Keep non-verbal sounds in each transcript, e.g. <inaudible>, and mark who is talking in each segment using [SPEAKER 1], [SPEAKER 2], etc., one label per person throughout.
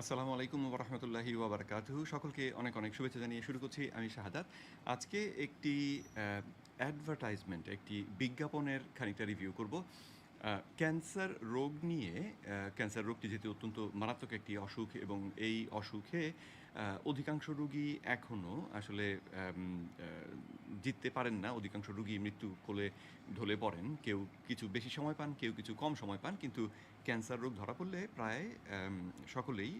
[SPEAKER 1] আসসালামু আলাইকুম রহমতুল্লাহি ওবরাকাতু সকলকে অনেক অনেক শুভেচ্ছা জানিয়ে শুরু করছি আমি শাহাদাত। আজকে একটি অ্যাডভার্টাইজমেন্ট একটি বিজ্ঞাপনের খানিকটা রিভিউ করব। ক্যান্সার রোগ নিয়ে ক্যান্সার রোগটি যেহেতু অত্যন্ত মারাত্মক একটি অসুখ এবং এই অসুখে অধিকাংশ রোগী এখনও আসলে জিততে পারেন না। অধিকাংশ রোগী মৃত্যু কোলে ঢলে পড়েন। কেউ কিছু বেশি সময় পান, কেউ কিছু কম সময় পান, কিন্তু ক্যান্সার রোগ ধরা পড়লে প্রায় সকলেই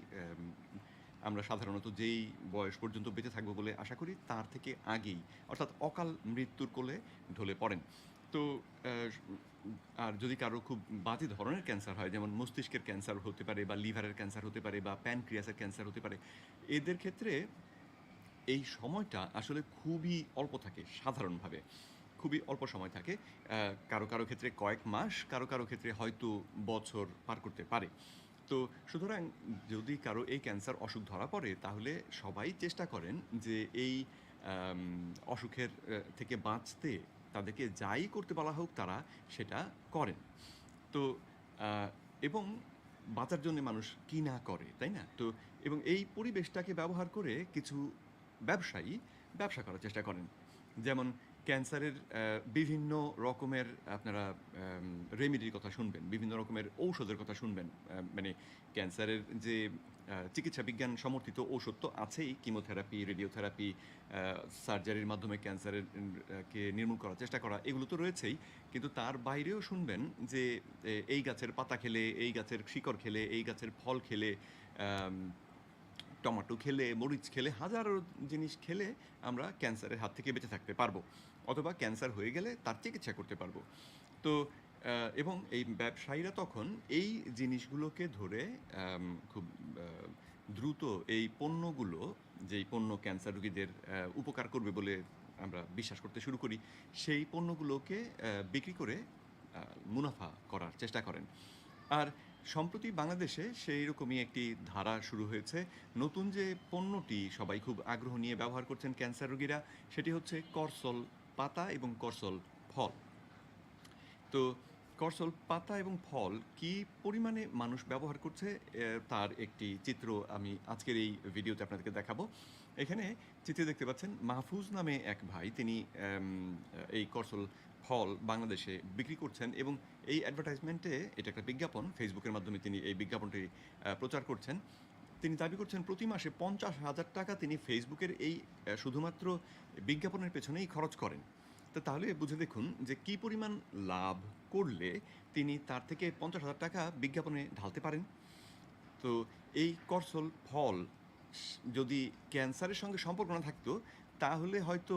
[SPEAKER 1] আমরা সাধারণত যেই বয়স পর্যন্ত বেঁচে থাকব বলে আশা করি, তার থেকে আগেই, অর্থাৎ অকাল মৃত্যুর কোলে ঢলে পড়েন। তো আর যদি কারও খুব বাজে ধরনের ক্যান্সার হয়, যেমন মস্তিষ্কের ক্যান্সার হতে পারে বা লিভারের ক্যান্সার হতে পারে বা প্যানক্রিয়াসের ক্যান্সার হতে পারে, এদের ক্ষেত্রে এই সময়টা আসলে খুবই অল্প থাকে, সাধারণভাবে। খুবই অল্প সময় থাকে। কারও কারও ক্ষেত্রে কয়েক মাস, কারও কারও ক্ষেত্রে হয়তো বছর পার করতে পারে। তো সুতরাং যদি কারও এই ক্যান্সার অসুখ ধরা পড়ে, তাহলে সবাই চেষ্টা করেন যে এই অসুখের থেকে বাঁচতে তাদেরকে যাই করতে বলা হোক, তারা সেটা করেন। তো এবং বাঁচার জন্য মানুষ কি না করে, তাই না? তো, এবং এই পরিবেশটাকে ব্যবহার করে কিছু ব্যবসায়ী ব্যবসা করার চেষ্টা করেন। যেমন ক্যান্সারের বিভিন্ন রকমের আপনারা রেমেডির কথা শুনবেন, বিভিন্ন রকমের ঔষধের কথা শুনবেন মানে ক্যান্সারের যে চিকিৎসা বিজ্ঞান সমর্থিত ঔষধ তো আছেই কিমোথেরাপি রেডিওথেরাপি সার্জারির মাধ্যমে ক্যান্সারের কে নির্মূল করার চেষ্টা করা, এগুলো তো রয়েছেই, কিন্তু তার বাইরেও শুনবেন যে এই গাছের পাতা খেলে, এই গাছের শিকড় খেলে, এই গাছের ফল খেলে টমাটো খেলে, মরিচ খেলে, হাজারো জিনিস খেলে আমরা ক্যান্সারের হাত থেকে বেঁচে থাকতে পারব। অথবা ক্যান্সার হয়ে গেলে তার চিকিৎসা করতে পারব। তো এবং এই ব্যবসায়ীরা তখন এই জিনিসগুলোকে ধরে খুব দ্রুত এই পণ্যগুলো, যেই পণ্য ক্যান্সার রোগীদের উপকার করবে বলে আমরা বিশ্বাস করতে শুরু করি, সেই পণ্যগুলোকে বিক্রি করে মুনাফা করার চেষ্টা করেন। আর সম্প্রতি বাংলাদেশে সেই রকমই একটি ধারা শুরু হয়েছে। নতুন যে পণ্যটি সবাই খুব আগ্রহ নিয়ে ব্যবহার করছেন ক্যান্সার রোগীরা, সেটি হচ্ছে করসল পাতা এবং করসল ফল। তো করসল পাতা এবং ফল কি পরিমাণে মানুষ ব্যবহার করছে তার একটি চিত্র আমি আজকের এই ভিডিওতে আপনাদেরকে দেখাবো। এখানে চিত্রে দেখতে পাচ্ছেন মাহফুজ নামে এক ভাই, তিনি এই করসল ফল বাংলাদেশে বিক্রি করছেন এবং এই অ্যাডভার্টাইজমেন্টে এটা একটা বিজ্ঞাপন ফেসবুকের মাধ্যমে তিনি এই বিজ্ঞাপনটি প্রচার করছেন। তিনি দাবি করছেন, প্রতি মাসে পঞ্চাশ হাজার টাকা তিনি ফেসবুকের এই শুধুমাত্র বিজ্ঞাপনের পেছনেই খরচ করেন। তো তাহলে বুঝে দেখুন যে কি পরিমাণ লাভ করলে তিনি তার থেকে পঞ্চাশ হাজার টাকা বিজ্ঞাপনে ঢালতে পারেন। তো এই করসল ফল যদি ক্যান্সারের সঙ্গে সম্পর্ক না থাকতো, তাহলে হয়তো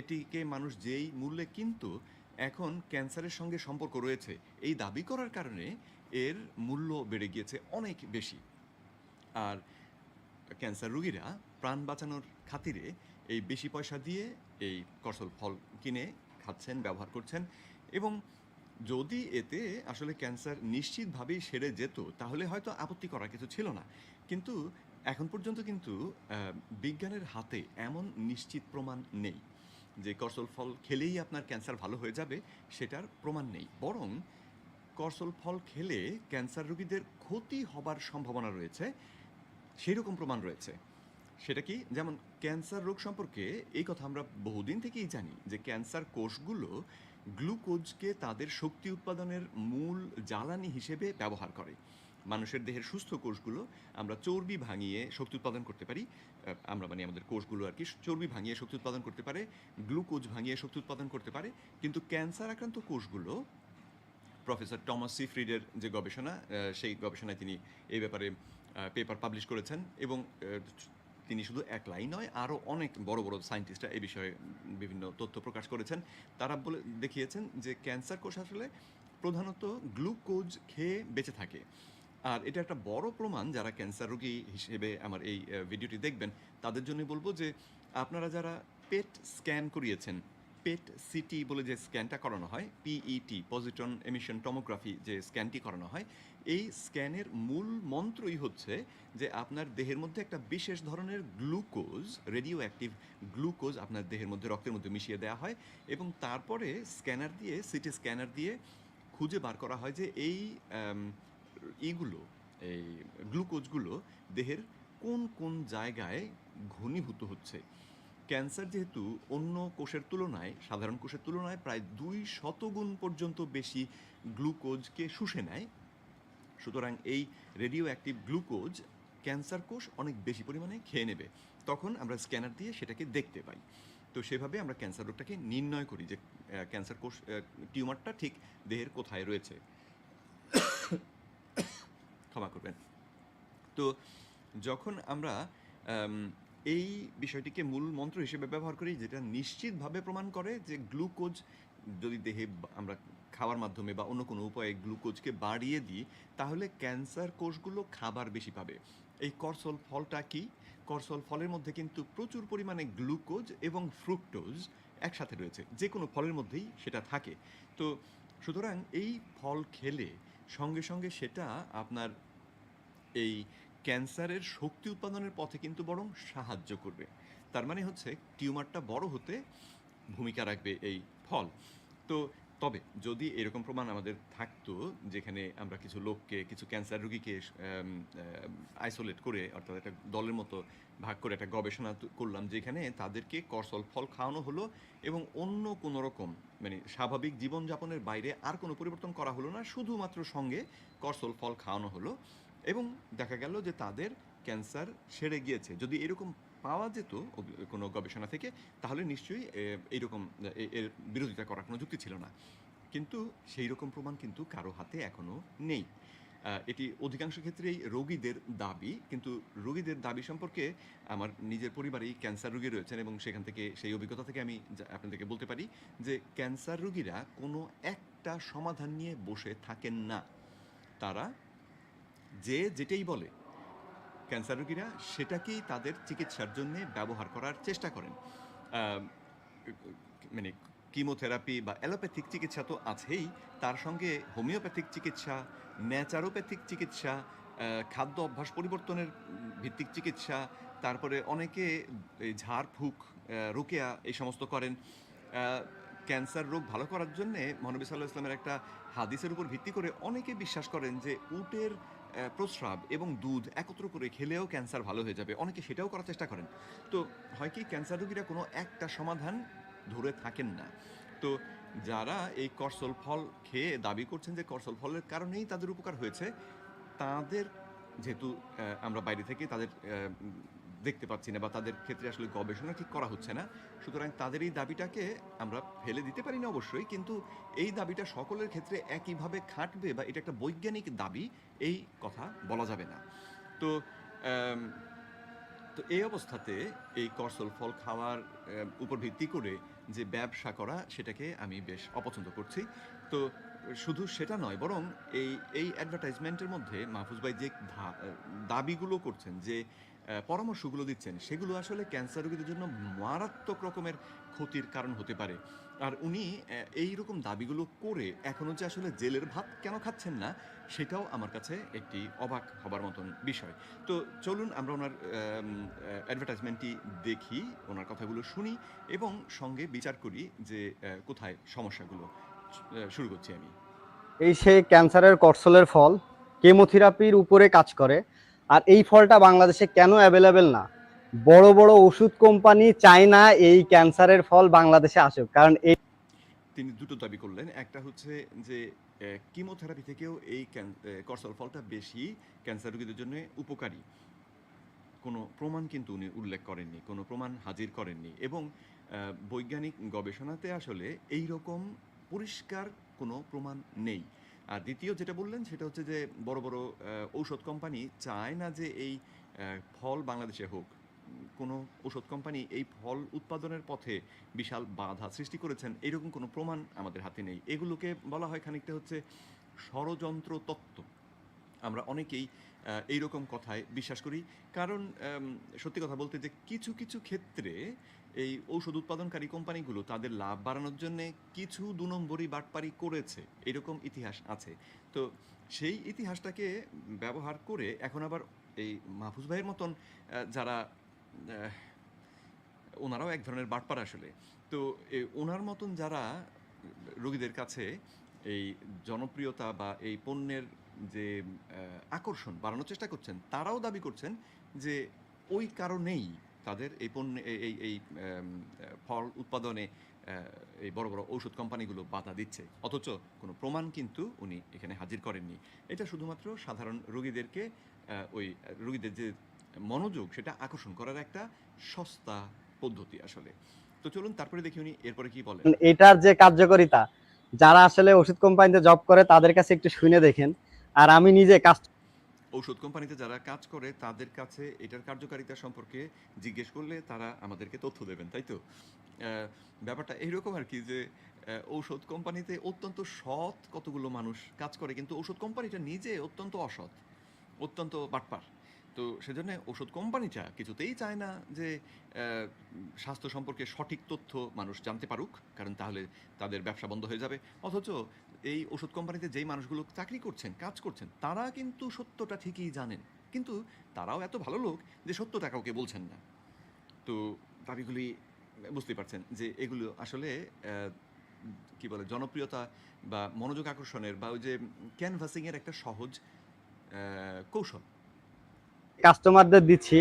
[SPEAKER 1] এটিকে মানুষ যেই মূল্যে কিন্তু, এখন ক্যান্সারের সঙ্গে সম্পর্ক রয়েছে। এই দাবি করার কারণে এর মূল্য বেড়ে গিয়েছে অনেক বেশি। আর ক্যান্সার রুগীরা প্রাণ বাঁচানোর খাতিরে এই বেশি পয়সা দিয়ে এই করসল ফল কিনে খাচ্ছেন, ব্যবহার করছেন এবং যদি এতে আসলে ক্যান্সার নিশ্চিতভাবেই সেরে যেত, তাহলে হয়তো আপত্তি করার কিছু ছিল না। কিন্তু এখন পর্যন্ত কিন্তু বিজ্ঞানের হাতে এমন নিশ্চিত প্রমাণ নেই যে করসল ফল খেলেই আপনার ক্যান্সার ভালো হয়ে যাবে, সেটার প্রমাণ নেই। বরং করসল ফল খেলে ক্যান্সার রোগীদের ক্ষতি হবার সম্ভাবনা রয়েছে। সেই রকম প্রমাণ রয়েছে। সেটা কি? যেমন ক্যান্সার রোগ সম্পর্কে এই কথা আমরা বহুদিন থেকেই জানি যে ক্যান্সার কোষগুলো গ্লুকোজকে তাদের শক্তি উৎপাদনের মূল জ্বালানি হিসেবে ব্যবহার করে। মানুষের দেহের সুস্থ কোষগুলো আমরা চর্বি ভাঙিয়ে শক্তি উৎপাদন করতে পারি। আমরা মানে আমাদের কোষগুলো আর কি চর্বি ভাঙিয়ে শক্তি উৎপাদন করতে পারে, গ্লুকোজ ভাঙিয়ে শক্তি উৎপাদন করতে পারে। কিন্তু ক্যান্সার আক্রান্ত কোষগুলো, প্রফেসর টমাস সিফ্রিডের যে গবেষণা সেই গবেষণায় তিনি এই ব্যাপারে পেপার পাবলিশ করেছেন এবং তিনি শুধু এক লাইন নয় আরও অনেক বড় বড় সায়েন্টিস্টরা এই বিষয়ে বিভিন্ন তথ্য প্রকাশ করেছেন। তারা বলে, দেখিয়েছেন যে ক্যান্সার কোষ আসলে প্রধানত গ্লুকোজ খেয়ে বেঁচে থাকে। আর এটা একটা বড় প্রমাণ যারা ক্যান্সার রোগী হিসেবে আমার এই ভিডিওটি দেখবেন, তাদের জন্য বলব যে আপনারা যারা পেট স্ক্যান করিয়েছেন পেট সিটি বলে যে স্ক্যানটা করানো হয় পিইটি পজিটন এমিশন টমোগ্রাফি যে স্ক্যানটি করানো হয়, এই স্ক্যানের মূল মন্ত্রই হচ্ছে যে আপনার দেহের মধ্যে একটা বিশেষ ধরনের গ্লুকোজ রেডিও অ্যাক্টিভ গ্লুকোজ আপনার দেহের মধ্যে, রক্তের মধ্যে মিশিয়ে দেওয়া হয় এবং তারপরে স্ক্যানার দিয়ে, সিটি স্ক্যানার দিয়ে খুঁজে বার করা হয় যে এই ইগুলো, এই গ্লুকোজগুলো দেহের কোন কোন জায়গায় ঘনীভূত হচ্ছে। ক্যান্সার যেহেতু অন্য কোষের তুলনায় সাধারণ কোষের তুলনায় প্রায় দুই শতগুণ পর্যন্ত বেশি গ্লুকোজকে শুষে নেয়। সুতরাং এই রেডিও অ্যাক্টিভ গ্লুকোজ ক্যান্সার কোষ অনেক বেশি পরিমাণে খেয়ে নেবে। তখন আমরা স্ক্যানার দিয়ে সেটাকে দেখতে পাই। তো সেভাবে আমরা ক্যান্সার রোগটাকে নির্ণয় করি যে ক্যান্সার কোষ টিউমারটা ঠিক দেহের কোথায় রয়েছে। <coughs> ক্ষমা করবেন। তো যখন আমরা আম, এই বিষয়টিকে মূল মন্ত্র হিসেবে ব্যবহার করি, যেটা নিশ্চিতভাবে প্রমাণ করে যে গ্লুকোজ যদি দেহে আমরা খাওয়ার মাধ্যমে বা অন্য কোনো উপায়ে গ্লুকোজকে বাড়িয়ে দিই, তাহলে ক্যান্সার কোষগুলো খাবার বেশি পাবে। এই করসল ফলটা কি? করসল ফলের মধ্যে কিন্তু প্রচুর পরিমাণে গ্লুকোজ এবং ফ্রুক্টোজ একসাথে রয়েছে। যে কোনো ফলের মধ্যেই সেটা থাকে। তো সুতরাং এই ফল খেলে সঙ্গে সঙ্গে সেটা আপনার এই ক্যান্সারের শক্তি উৎপাদনের পথে কিন্তু বরং সাহায্য করবে। তার মানে হচ্ছে টিউমারটা বড় হতে ভূমিকা রাখবে এই ফল। তো তবে যদি এরকম প্রমাণ আমাদের থাকতো, যেখানে আমরা কিছু লোককে, কিছু ক্যান্সার রোগীকে আইসোলেট করে অর্থাৎ একটা দলের মতো ভাগ করে একটা গবেষণা করলাম, যেখানে তাদেরকে করসল ফল খাওয়ানো হলো এবং অন্য কোনো রকম মানে স্বাভাবিক জীবনযাপনের বাইরে আর কোনো পরিবর্তন করা হলো না, শুধুমাত্র সঙ্গে করসল ফল খাওয়ানো হলো। এবং দেখা গেল যে তাদের ক্যান্সার সেরে গিয়েছে। যদি এরকম পাওয়া যেত কোনো গবেষণা থেকে, তাহলে নিশ্চয়ই এইরকম এর বিরোধিতা করার কোনো যুক্তি ছিল না। কিন্তু সেই রকম প্রমাণ কিন্তু কারও হাতে এখনও নেই। এটি অধিকাংশ ক্ষেত্রেই রোগীদের দাবি, কিন্তু রোগীদের দাবি সম্পর্কে আমার নিজের পরিবারেই ক্যান্সার রোগী রয়েছেন এবং সেখান থেকে, সেই অভিজ্ঞতা থেকে আমি আপনাদেরকে বলতে পারি যে ক্যান্সার রোগীরা কোনো একটা সমাধান নিয়ে বসে থাকেন না। তারা যে যেটাই বলে, ক্যান্সার রোগীরা সেটাকেই তাদের চিকিৎসার জন্য ব্যবহার করার চেষ্টা করেন। মানে কিমোথেরাপি বা অ্যালোপ্যাথিক চিকিৎসা তো আছেই, তার সঙ্গে হোমিওপ্যাথিক চিকিৎসা, ন্যাচারোপ্যাথিক চিকিৎসা খাদ্য অভ্যাস পরিবর্তনের ভিত্তিক চিকিৎসা, তারপরে অনেকে ঝাড়ফুঁক রোকেয়া এই সমস্ত করেন। ক্যান্সার রোগ ভালো করার জন্যে মহানবী সাল্লাহ ইসলামের একটা হাদিসের উপর ভিত্তি করে অনেকে বিশ্বাস করেন যে উটের প্রস্রাব এবং দুধ একত্র করে খেলেও ক্যান্সার ভালো হয়ে যাবে। অনেকে সেটাও করার চেষ্টা করেন। তো হয় কি ক্যান্সার রোগীরা কোনো একটা সমাধান ধরে থাকেন না। তো যারা এই করসল ফল খেয়ে দাবি করছেন যে করসল ফলের কারণেই তাদের উপকার হয়েছে, তাদের যেহেতু আমরা বাইরে থেকে তাদের দেখতে পাচ্ছি না বা তাদের ক্ষেত্রে আসলে গবেষণা ঠিক করা হচ্ছে না। সুতরাং তাদের এই দাবিটাকে আমরা ফেলে দিতে পারি না অবশ্যই, কিন্তু এই দাবিটা সকলের ক্ষেত্রে একইভাবে খাটবে বা এটা একটা বৈজ্ঞানিক দাবি, এই কথা বলা যাবে না। তো তো এই অবস্থাতে এই করসল ফল খাওয়ার উপর ভিত্তি করে যে ব্যবসা করা, সেটাকে আমি বেশ অপছন্দ করছি। তো, শুধু সেটা নয়, বরং এই এই অ্যাডভার্টাইজমেন্টের মধ্যে মাহফুজ ভাই যে দাবিগুলো করছেন যে পরামর্শগুলো দিচ্ছেন, সেগুলো আসলে ক্যান্সার রোগীদের জন্য মারাত্মক রকমের ক্ষতির কারণ হতে পারে। আর উনি এই রকম দাবিগুলো করে এখনও যে আসলে জেলের ভাত কেন খাচ্ছেন না, সেটাও আমার কাছে একটি অবাক হবার মতন বিষয়। তো চলুন আমরা ওনার অ্যাডভার্টাইজমেন্টটি দেখি, ওনার কথাগুলো শুনি এবং সঙ্গে বিচার করি যে কোথায় সমস্যাগুলো শুরু করছি আমি।
[SPEAKER 2] এই সেই ক্যান্সারের করসলের ফল, কেমোথেরাপির উপরে কাজ করে। আর এই ফলটা বাংলাদেশে কেন অ্যাভেলেবেল না? বড় বড় ওষুধ কোম্পানি চায় না এই ক্যান্সারের ফল বাংলাদেশে আসুক। কারণ এই
[SPEAKER 1] তিনি দুটো দাবি করলেন। একটা হচ্ছে যে কিমোথেরাপি থেকেও এই করসল ফলটা বেশি ক্যান্সার রোগীদের জন্য উপকারী। কোনো প্রমাণ কিন্তু উনি উল্লেখ করেননি, কোনো প্রমাণ হাজির করেননি এবং বৈজ্ঞানিক গবেষণাতে আসলে এই রকম পরিষ্কার কোনো প্রমাণ নেই। আর দ্বিতীয় যেটা বললেন, সেটা হচ্ছে যে বড় বড় ঔষধ কোম্পানি চায় না যে এই ফল বাংলাদেশে হোক। কোনো ওষুধ কোম্পানি এই ফল উৎপাদনের পথে বিশাল বাধা সৃষ্টি করেছেন, এরকম কোনো প্রমাণ আমাদের হাতে নেই। এগুলোকে বলা হয় খানিকটা হচ্ছে ষড়যন্ত্র তত্ত্ব। আমরা অনেকেই এইরকম কথায় বিশ্বাস করি। কারণ সত্যি কথা বলতে যে কিছু কিছু ক্ষেত্রে এই ঔষধ উৎপাদনকারী কোম্পানিগুলো তাদের লাভ বাড়ানোর জন্য কিছু দু নম্বরই বাটপারি করেছে। এরকম ইতিহাস আছে। তো সেই ইতিহাসটাকে ব্যবহার করে এখন আবার এই মাহফুজ ভাইয়ের মতন যারা ওনারাও এক ধরনের বাটপার আসলে। তো ওনার মতন যারা রোগীদের কাছে এই জনপ্রিয়তা বা এই পণ্যের যে আকর্ষণ বাড়ানোর চেষ্টা করছেন, তারাও দাবি করছেন যে ওই কারণেই তাদের এই পণ্য, এই- এই ফল উৎপাদনে এই বড় বড় ঔষধ কোম্পানিগুলো বাধা দিচ্ছে। অথচ কোনো প্রমাণ কিন্তু উনি এখানে হাজির করেননি। এটা শুধুমাত্র সাধারণ রোগীদেরকে ওই রোগীদের যে মনোযোগ, সেটা আকর্ষণ করার একটা সস্তা পদ্ধতি আসলে। তো চলুন তারপরে দেখি উনি এরপরে কি বলেন।
[SPEAKER 2] এটার যে কার্যকারিতা, যারা আসলে ওষুধ কোম্পানিতে জব করে, তাদের কাছে একটু শুনে দেখেন। আর আমি নিজে কাজ
[SPEAKER 1] ঔষধ কোম্পানিতে যারা কাজ করে, তাদের কাছে এটার কার্যকারিতা সম্পর্কে জিজ্ঞেস করলে তারা আমাদেরকে তথ্য দেবেন, তাই তো? ব্যাপারটা এইরকম আর কি যে ঔষধ কোম্পানিতে অত্যন্ত সৎ কতগুলো মানুষ কাজ করে, কিন্তু ঔষধ কোম্পানিটা নিজে অত্যন্ত অসৎ, অত্যন্ত বাটপার। তো সেজন্য ওষুধ কোম্পানিটা কিছুতেই চায় না যে স্বাস্থ্য সম্পর্কে সঠিক তথ্য মানুষ জানতে পারুক, কারণ তাহলে তাদের ব্যবসা বন্ধ হয়ে যাবে। অথচ এই ওষুধ কোম্পানিতে যেই মানুষগুলো চাকরি করছেন, কাজ করছেন, তারা কিন্তু সত্যটা ঠিকই জানেন। কিন্তু তারাও এত ভালো লোক যে সত্যটা কাউকে বলছেন না। তো দাবিগুলি বুঝতে পারছেন যে এগুলো আসলে কি বলে, জনপ্রিয়তা বা মনোযোগ আকর্ষণের বা ওই যে ক্যানভাসিংয়ের একটা সহজ কৌশল।
[SPEAKER 2] কাস্টমারদের দিচ্ছি,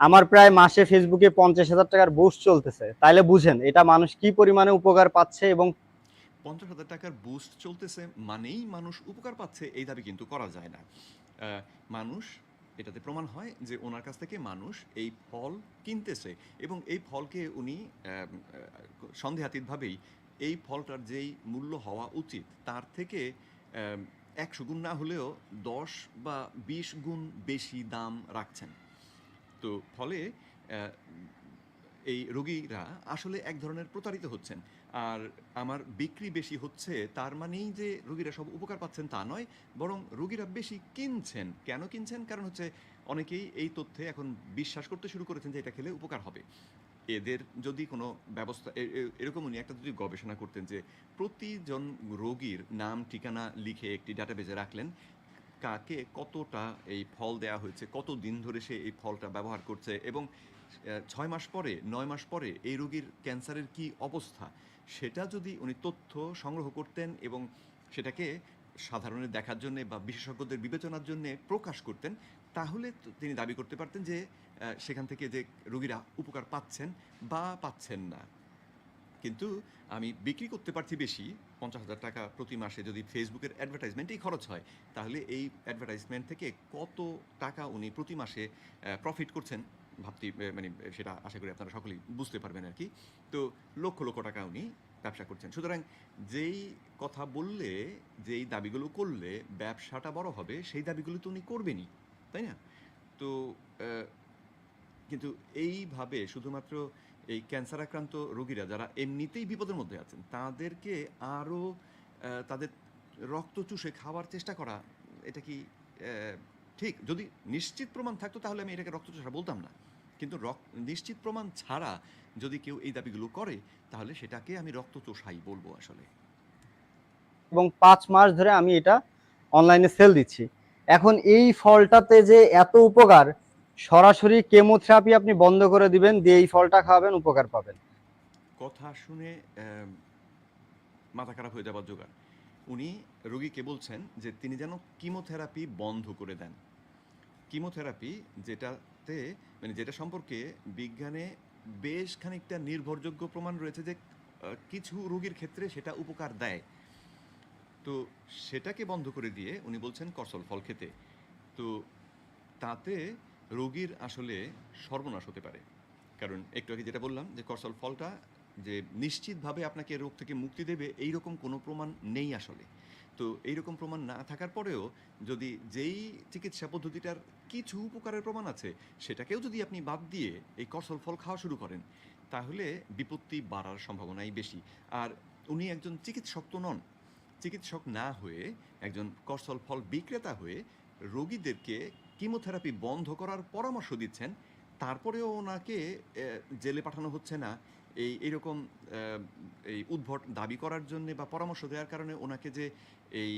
[SPEAKER 2] আমার প্রায় মাসে ফেসবুকে পঞ্চাশ হাজার টাকার বুস্ট চলতেছে। তাইলে বুঝেন, এটা মানুষ কি পরিমাণে উপকার পাচ্ছে এবং
[SPEAKER 1] পঞ্চাশ হাজার টাকার বুস্ট চলতেছে মানেই মানুষ উপকার পাচ্ছে, এই দাবি কিন্তু করা যায় না। মানুষ, এটাতে প্রমাণ হয় যে ওনার কাছ থেকে মানুষ এই ফল কিনতেছে এবং এই ফলকে উনি সন্দেহাতীতভাবেই এই ফলটার যেই মূল্য হওয়া উচিত, তার থেকে একশো গুণ না হলেও দশ বা বিশ গুণ বেশি দাম রাখছেন। তো ফলে এই রোগীরা আসলে এক ধরনের প্রতারিত হচ্ছেন। আর আমার বিক্রি বেশি হচ্ছে, তার মানেই যে রোগীরা সব উপকার পাচ্ছেন তা নয়, বরং রোগীরা বেশি কিনছেন। কেন কিনছেন? কারণ হচ্ছে অনেকেই এই তথ্যে এখন বিশ্বাস করতে শুরু করেছেন যে এটা খেলে উপকার হবে। এদের যদি কোনো ব্যবস্থা এরকম উনি একটা যদি গবেষণা করতেন যে প্রতিজন রোগীর নাম, ঠিকানা লিখে একটি ডাটাবেজে রাখলেন, কাকে কতটা এই ফল দেয়া হয়েছে কত দিন ধরে সে এই ফলটা ব্যবহার করছে এবং ছয় মাস পরে, নয় মাস পরে এই রোগীর ক্যান্সারের কি অবস্থা, সেটা যদি উনি তথ্য সংগ্রহ করতেন এবং সেটাকে সাধারণের দেখার জন্য বা বিশেষজ্ঞদের বিবেচনার জন্য প্রকাশ করতেন তাহলে তিনি দাবি করতে পারতেন যে সেখান থেকে যে রোগীরা উপকার পাচ্ছেন বা পাচ্ছেন না। কিন্তু আমি বিক্রি করতে পারছি বেশি, পঞ্চাশ হাজার টাকা প্রতি মাসে যদি ফেসবুকের অ্যাডভার্টাইজমেন্টেই খরচ হয়, তাহলে এই অ্যাডভার্টাইজমেন্ট থেকে কত টাকা উনি প্রতি মাসে প্রফিট করছেন ভাবতে মানে সেটা আশা করি আপনারা সকলেই বুঝতে পারবেন আর কি। তো লক্ষ লক্ষ টাকা উনি ব্যবসা করছেন। সুতরাং যেই কথা বললে, যেই দাবিগুলো করলে, ব্যবসাটা বড় হবে, সেই দাবিগুলো তো উনি করবেনই। তাই না? তো কিন্তু এইভাবে শুধুমাত্র এই ক্যান্সার আক্রান্ত রোগীরা যারা এমনিতেই বিপদের মধ্যে আছেন, তাদেরকে আরও তাদের রক্ত চুষে খাওয়ার চেষ্টা করা, এটা কি ঠিক? যদি নিশ্চিত প্রমাণ থাকতো তাহলে আমি এটাকে রক্ত চুষা বলতাম না। কিন্তু রক- নিশ্চিত প্রমাণ ছাড়া যদি কেউ এই দাবিগুলো করে, তাহলে সেটাকে আমি রক্ত চোষাই বলব আসলে।
[SPEAKER 2] এবং পাঁচ মাস ধরে আমি এটা অনলাইনে সেল দিচ্ছি। এখন এই ফলটাতে যে এত উপকার, সরাসরি কেমোথেরাপি আপনি বন্ধ করে দিবেন, দিয়ে এই ফলটা খাওয়াবেন, উপকার পাবেন।
[SPEAKER 1] কথা শুনে মাথা খারাপ হয়ে যাবার জোগাড়। উনি রোগীকে বলছেন যে, তিনি যেন কিমোথেরাপি বন্ধ করে দেন। কিমোথেরাপি যেটাতে মানে যেটা সম্পর্কে বিজ্ঞানে বেশ খানিকটা নির্ভরযোগ্য প্রমাণ রয়েছে যে কিছু রোগীর ক্ষেত্রে সেটা উপকার দেয়। তো সেটাকে বন্ধ করে দিয়ে উনি বলছেন করসল ফল খেতে। তো তাতে রোগীর আসলে সর্বনাশ হতে পারে। কারণ একটু আগে যেটা বললাম যে করসল ফলটা যে নিশ্চিতভাবে আপনাকে রোগ থেকে মুক্তি দেবে এই রকম কোনো প্রমাণ নেই আসলে। তো এইরকম প্রমাণ না থাকার পরেও যদি যেই চিকিৎসা পদ্ধতিটার কিছু উপকারের প্রমাণ আছে, সেটাকেও যদি আপনি বাদ দিয়ে এই করসল ফল খাওয়া শুরু করেন, তাহলে বিপত্তি বাড়ার সম্ভাবনাই বেশি। আর উনি একজন চিকিৎসক তো নন চিকিৎসক না হয়ে একজন করসল ফল বিক্রেতা হয়ে রোগীদেরকে কিমোথেরাপি বন্ধ করার পরামর্শ দিচ্ছেন। তারপরেও ওনাকে জেলে পাঠানো হচ্ছে না। এই এরকম আহ, এই উদ্ভট দাবি করার জন্য বা পরামর্শ দেওয়ার কারণে ওনাকে যে এই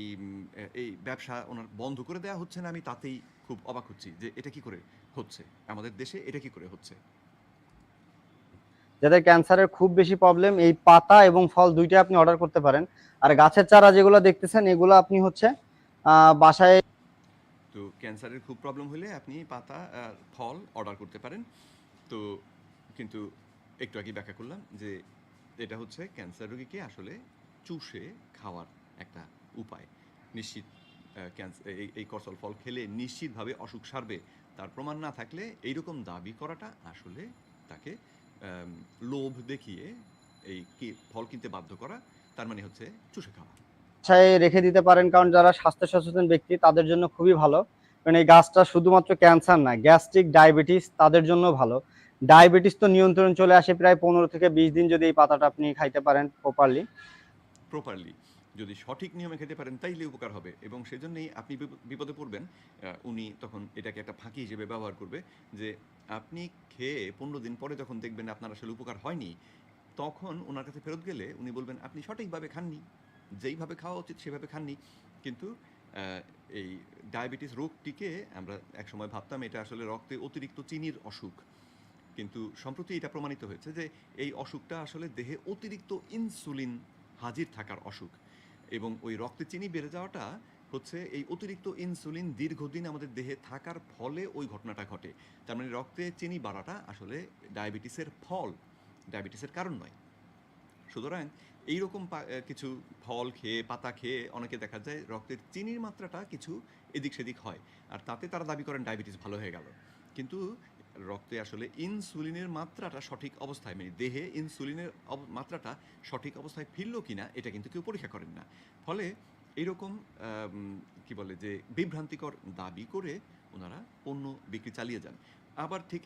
[SPEAKER 1] এই ব্যবসা ওনার বন্ধ করে দেওয়া হচ্ছে না আমি তাতেই খুব অবাক হচ্ছি যে এটা কি করে হচ্ছে? আমাদের দেশে এটা কি করে হচ্ছে?
[SPEAKER 2] যাদের ক্যান্সারের খুব বেশি প্রবলেম এই পাতা এবং ফল দুইটা আপনি অর্ডার করতে পারেন। আর গাছের চারা যেগুলো দেখতেছেন, এগুলো আপনি হচ্ছে বাসায়
[SPEAKER 1] তো ক্যান্সারের খুব প্রবলেম হলে আপনি পাতা ফল অর্ডার করতে পারেন। তো কিন্তু একটু আগে ব্যাখ্যা করলাম যে এটা হচ্ছে ক্যান্সার রোগীকে আসলে চুষে খাওয়ার একটা উপায়। নিশ্চিত ক্যান্সার এই এই করসল ফল খেলে নিশ্চিতভাবে অসুখ সারবে। তার প্রমাণ না থাকলে এইরকম দাবি করাটা আসলে তাকে লোভ দেখিয়ে এই কি ফল কিনতে বাধ্য করা তার মানে হচ্ছে চুষে খাওয়া।
[SPEAKER 2] বাসায় রেখে দিতে পারেন কারণ যারা স্বাস্থ্য সচেতন ব্যক্তি তাদের জন্য খুবই ভালো। কারণ এই গাছটা শুধুমাত্র ক্যান্সার না গ্যাস্ট্রিক ডায়াবেটিস তাদের জন্য ভালো। ডায়াবেটিস তো নিয়ন্ত্রণ চলে আসে প্রায় পনেরো থেকে বিশ দিন যদি এই পাতাটা আপনি খাইতে পারেন প্রপারলি
[SPEAKER 1] প্রপারলি যদি সঠিক নিয়মে খেতে পারেন, তাইলে উপকার হবে। এবং সেজন্যই আপনি বিপদে পড়বেন। উনি তখন এটাকে একটা ফাঁকি হিসেবে ব্যবহার করবে যে, আপনি খেয়ে পনেরো দিন পরে যখন দেখবেন আপনার আসলে উপকার হয়নি, তখন ওনার কাছে ফেরত গেলে উনি বলবেন, আপনি সঠিকভাবে খাননি। যেইভাবে খাওয়া উচিত সেভাবে খাননি। কিন্তু এই ডায়াবেটিস রোগটিকে আমরা একসময় ভাবতাম এটা আসলে রক্তে অতিরিক্ত চিনির অসুখ। কিন্তু সম্প্রতি এটা প্রমাণিত হয়েছে যে, এই অসুখটা আসলে দেহে অতিরিক্ত ইনসুলিন হাজির থাকার অসুখ। এবং ওই রক্তে চিনি বেড়ে যাওয়াটা হচ্ছে এই অতিরিক্ত ইনসুলিন দীর্ঘদিন আমাদের দেহে থাকার ফলে ওই ঘটনাটা ঘটে। তার মানে রক্তে চিনি বাড়াটা আসলে ডায়াবেটিসের ফল, ডায়াবেটিসের কারণ নয়। সুতরাং এইরকম কিছু ফল খেয়ে, পাতা খেয়ে অনেকে দেখা যায় রক্তের চিনির মাত্রাটা কিছু এদিক সেদিক হয়। আর তাতে তারা দাবি করেন ডায়াবেটিস ভালো হয়ে গেল। কিন্তু রক্তে আসলে ইনসুলিনের মাত্রাটা সঠিক অবস্থায় মানে দেহে ইনসুলিনের মাত্রাটা সঠিক অবস্থায় ফিরল কিনা এটা কিন্তু কেউ পরীক্ষা করেন না। ফলে এইরকম আম, কি বলে যে বিভ্রান্তিকর দাবি করে ওনারা পণ্য বিক্রি চালিয়ে যান। আবার ঠিক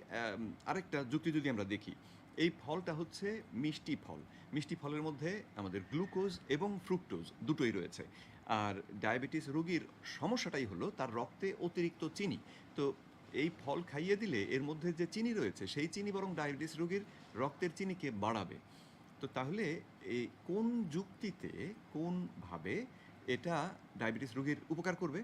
[SPEAKER 1] আরেকটা যুক্তি যদি আমরা দেখি এই ফলটা হচ্ছে মিষ্টি ফল। মিষ্টি ফলের মধ্যে আমাদের গ্লুকোজ এবং ফ্রুক্টোজ দুটোই রয়েছে। আর ডায়াবেটিস রোগীর সমস্যাটাই হলো তার রক্তে অতিরিক্ত চিনি। তো এই ফল খাইয়ে দিলে এর মধ্যে যে চিনি রয়েছে, সেই চিনি বরং ডায়াবেটিস রোগীর রক্তের চিনিকে বাড়াবে। তো তাহলে এই কোন যুক্তিতে, কোনভাবে এটা ডায়াবেটিস রোগীর উপকার করবে?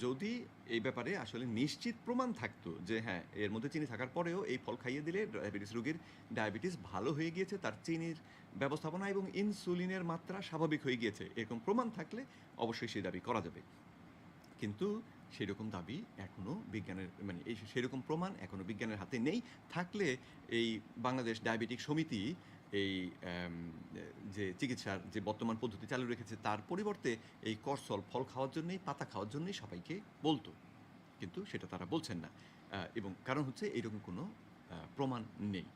[SPEAKER 1] যদি এই ব্যাপারে আসলে নিশ্চিত প্রমাণ থাকতো যে হ্যাঁ এর মধ্যে চিনি থাকার পরেও এই ফল খাইয়ে দিলে ডায়াবেটিস রোগীর ডায়াবেটিস ভালো হয়ে গিয়েছে, তার চিনির ব্যবস্থাপনা এবং ইনসুলিনের মাত্রা স্বাভাবিক হয়ে গিয়েছে, এরকম প্রমাণ থাকলে অবশ্যই সেই দাবি করা যাবে। কিন্তু সেরকম দাবি এখনও বিজ্ঞানের মানে এই সেরকম প্রমাণ এখনও বিজ্ঞানের হাতে নেই। থাকলে এই বাংলাদেশ ডায়াবেটিক সমিতি এই যে চিকিৎসার যে বর্তমান পদ্ধতি চালু রেখেছে, তার পরিবর্তে এই করসল ফল খাওয়ার জন্যই, পাতা খাওয়ার জন্যই সবাইকে বলতো। কিন্তু সেটা তারা বলছেন না। এবং কারণ হচ্ছে এরকম কোনো প্রমাণ নেই।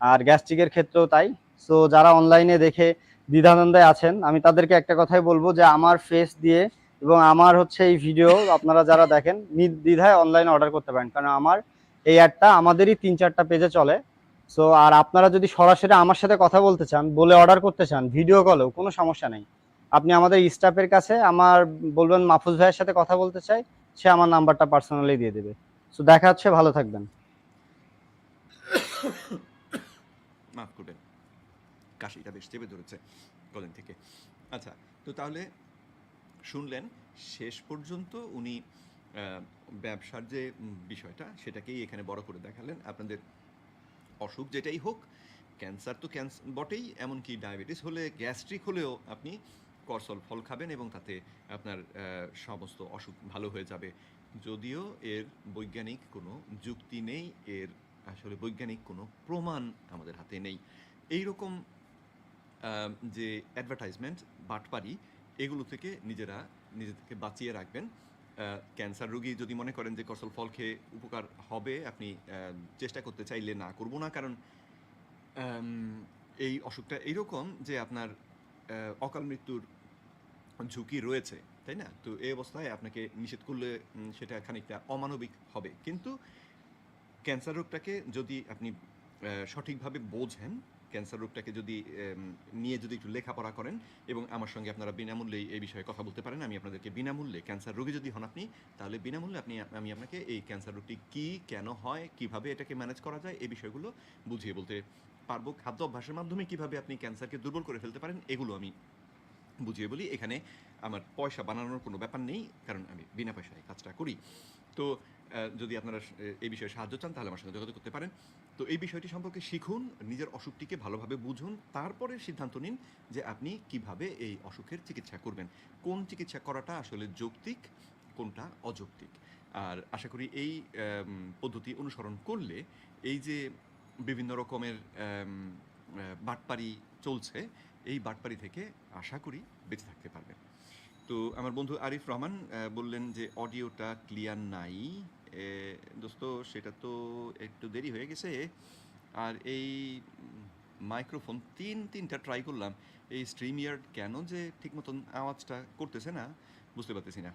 [SPEAKER 2] আর গ্যাস্ট্রিকের ক্ষেত্রেও তাই। সো যারা অনলাইনে দেখে দ্বিধানন্দায় আছেন, আমি তাদেরকে একটা কথাই বলব যে, আমার ফেস দিয়ে এবং আমার হচ্ছে এই ভিডিও আপনারা যারা দেখেন, নির্দ্বিধায় অনলাইনে অর্ডার করতে পারেন। কারণ আমার এই অ্যাডটা আমাদেরই তিন, চারটা পেজে চলে। সো আর আপনারা যদি সরাসরি আমার সাথে কথা বলতে চান, বলে অর্ডার করতে চান ভিডিও কলেও কোনো সমস্যা নেই। আপনি আমাদের স্টাফের কাছে আমার বলবেন, মাহফুজ ভাইয়ের সাথে কথা বলতে চাই, সে আমার নাম্বারটা পার্সোনালি দিয়ে দেবে। সো দেখা হচ্ছে, ভালো থাকবেন।
[SPEAKER 1] কাশিটা বেশ চেপে ধরেছে গলেন থেকে। আচ্ছা তো তাহলে শুনলেন, শেষ পর্যন্ত উনি ব্যবসার যে বিষয়টা সেটাকেই এখানে বড় করে দেখালেন। আপনাদের অসুখ যেটাই হোক, ক্যান্সার তো ক্যান্সার বটেই, এমনকি ডায়াবেটিস হলে, গ্যাস্ট্রিক হলেও আপনি করসল ফল খাবেন এবং তাতে আপনার সমস্ত অসুখ ভালো হয়ে যাবে। যদিও এর বৈজ্ঞানিক কোনো যুক্তি নেই, এর আসলে বৈজ্ঞানিক কোনো প্রমাণ আমাদের হাতে নেই। এই রকম যে অ্যাডভার্টাইজমেন্ট বাটপারি এগুলো থেকে নিজেরা, নিজেদেরকে বাঁচিয়ে রাখবেন। ক্যান্সার রোগী যদি মনে করেন যে কসল ফল খেয়ে উপকার হবে, আপনি চেষ্টা করতে চাইলে না করব না। কারণ এই অসুখটা এইরকম যে আপনার অকাল মৃত্যুর ঝুঁকি রয়েছে, তাই না? তো এই অবস্থায় আপনাকে নিষেধ করলে সেটা খানিকটা অমানবিক হবে। কিন্তু ক্যান্সার রোগটাকে যদি আপনি সঠিকভাবে বোঝেন ক্যান্সার রোগটাকে যদি নিয়ে যদি একটু লেখাপড়া করেন এবং আমার সঙ্গে আপনারা বিনামূল্যেই এই বিষয়ে কথা বলতে পারেন, আমি আপনাদেরকে বিনামূল্যে ক্যান্সার রোগী যদি হন আপনি, তাহলে বিনামূল্যে আপনি, আমি আপনাকে এই ক্যান্সার রোগটি কী, কেন হয়, কীভাবে এটাকে ম্যানেজ করা যায়, এই বিষয়গুলো বুঝিয়ে বলতে পারব। খাদ্য অভ্যাসের মাধ্যমে কীভাবে আপনি ক্যান্সারকে দুর্বল করে ফেলতে পারেন, এগুলো আমি বুঝিয়ে বলি। এখানে আমার পয়সা বানানোর কোনো ব্যাপার নেই, কারণ আমি বিনা পয়সায় কাজটা করি। তো যদি আপনারা এই বিষয়ে সাহায্য চান, তাহলে আমার সঙ্গে যোগাযোগ করতে পারেন। তো এই বিষয়টি সম্পর্কে শিখুন, নিজের অসুখটিকে ভালোভাবে বুঝুন, তারপরে সিদ্ধান্ত নিন যে আপনি কীভাবে এই অসুখের চিকিৎসা করবেন। কোন চিকিৎসা করাটা আসলে যৌক্তিক, কোনটা অযৌক্তিক? আর আশা করি এই পদ্ধতি অনুসরণ করলে এই যে বিভিন্ন রকমের বাটপারি চলছে, এই বাটপারি থেকে আশা করি বেঁচে থাকতে পারবেন। তো আমার বন্ধু আরিফ রহমান বললেন যে, অডিওটা ক্লিয়ার নাই। দোস্ত, সেটা তো একটু দেরি হয়ে গেছে। আর এই মাইক্রোফোন তিন, তিনটা ট্রাই করলাম। এই স্ট্রিম ইয়ার্ড কেন যে ঠিক মতন আওয়াজটা করতেছে না, বুঝতে পারতেছি না।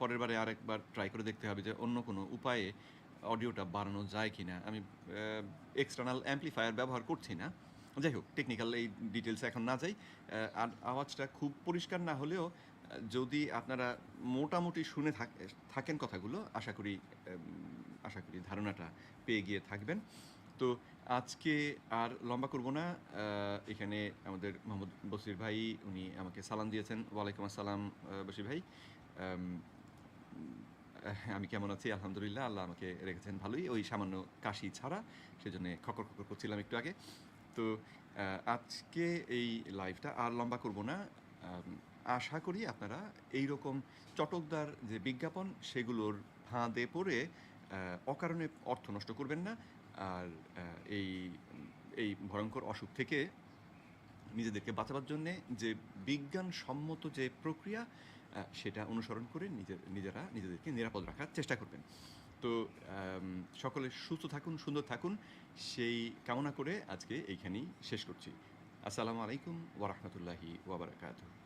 [SPEAKER 1] পরের বারে আরেকবার ট্রাই করে দেখতে হবে যে অন্য কোনো উপায়ে অডিওটা বাড়ানো যায় কি না আমি এক্সটার্নাল অ্যাম্পলিফায়ার ব্যবহার করছি না। যাই হোক টেকনিক্যাল এই ডিটেলসে এখন না যাই। আর আওয়াজটা খুব পরিষ্কার না হলেও যদি আপনারা মোটামুটি শুনে থাক- থাকেন কথাগুলো আশা করি আশা করি ধারণাটা পেয়ে গিয়ে থাকবেন। তো আজকে আর লম্বা করব না এখানে আমাদের মোহাম্মদ বসির ভাই উনি আমাকে সালাম দিয়েছেন। ওয়ালাইকুম আসসালাম বসির ভাই। আম, কেমন আছি? আলহামদুলিল্লাহ আল্লাহ আমাকে রেখেছেন ভালোই। ওই সামান্য কাশি ছাড়া সেজন্য খকর খকর করছিলাম একটু আগে। তো আজকে এই লাইভটা আর লম্বা করব না। আশা করি আপনারা এই রকম চটকদার যে বিজ্ঞাপন, সেগুলোর ফাঁদে পড়ে অকারণে অর্থ নষ্ট করবেন না। আর এই এই ভয়ঙ্কর অসুখ থেকে নিজেদেরকে বাঁচাবার জন্যে যে বিজ্ঞানসম্মত যে প্রক্রিয়া সেটা অনুসরণ করে নিজের, নিজেরা নিজেদেরকে নিরাপদ রাখার চেষ্টা করবেন। তো সকলে সুস্থ থাকুন, সুন্দর থাকুন। সেই কামনা করে আজকে এইখানেই শেষ করছি। আসসালামু আলাইকুম ওরহমতুল্লাহি ওবরাকাতুহ